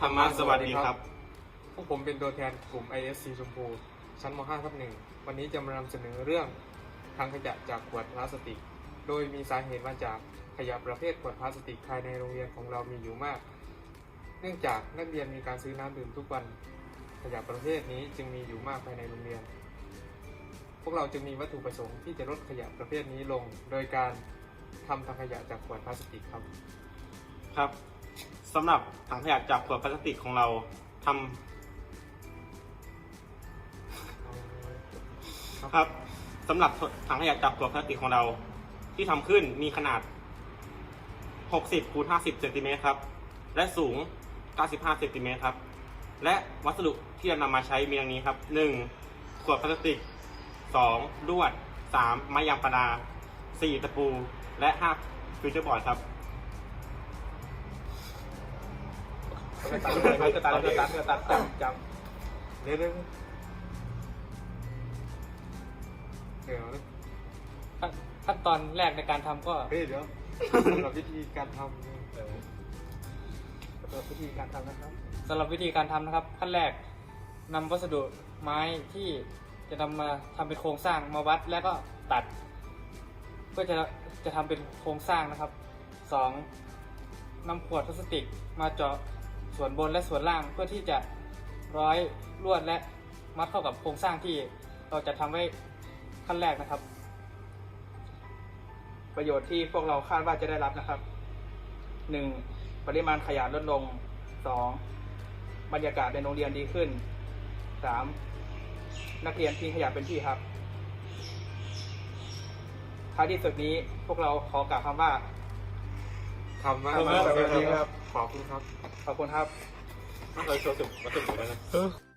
ธรรมะสวัสดีครับ พวกผมเป็นตัวแทนกลุ่ม ISC ชมพู ชั้นม .5 ทับหนึ่งวันนี้จะมานำเสนอเรื่องทางขยะจากขวดพลาสติก โดยมีสาเหตุมาจากขยะประเภทขวดพลาสติกภายในโรงเรียนของเรามีอยู่มาก เนื่องจากนักเรียนมีการซื้อน้ำดื่มทุกวัน ขยะประเภทนี้จึงมีอยู่มากภายในโรงเรียน พวกเราจึงมีวัตถุประสงค์ที่จะลดขยะประเภทนี้ลง โดยการทำทางขยะจากขวดพลาสติกครับ ครับ สำหรับถังขยะจากขวดพลาสติกของเราทำครับสำหรับถังขยะจากขวดพลาสติกของเรา ที่ทำขึ้นมีขนาด 60คูณ50เซนติเมตรครับ และสูง 95เซนติเมตรครับ และวัสดุที่จะนำมาใช้มีดังนี้ครับ 1. ขวดพลาสติก 2. ลวด 3. ไม้ยางพารา 4. ตะปู และ 5. ฟิวเจอร์บอร์ดครับ ตัดเลยตัดเลยตัดเลยตัดจำจเดี๋ยวเดี๋ยวเดี๋ยวขั้นขั้นตอนแรกในการทำก็เฮ้ยเดี๋ยวสำหรับวิธีการทำเนี่ยำเออตัววิธีการทำนะครับสำหรับวิธีการทำนะครับ ขั้นแรกนำวัสดุไม้ที่จะนำมาทำเป็นโครงสร้างมาวัดแล้วก็ตัด เพื่อจะจะทำเป็นโครงสร้างนะครับสองนำขวดพลาสติกมาเจาะ ส่วนบนและส่วนล่างเพื่อที่จะร้อยลวดและมัดเข้ากับโครงสร้างที่เราจะทำไว้ขั้นแรกนะครับ ประโยชน์ที่พวกเราคาดว่าจะได้รับนะครับหนึ่งปริมาณขยะลดลงสองบรรยากาศในโรงเรียนดีขึ้นสามนักเรียนทิ้งขยะเป็นที่ครับท้ายที่สุดนี้พวกเราขอกล่าวคำว่า ทำมาทำมาสวัสดีครับขอบคุณครับ ขอบคุณครับเราโชว์สุดวัสดุไปแล้วนะ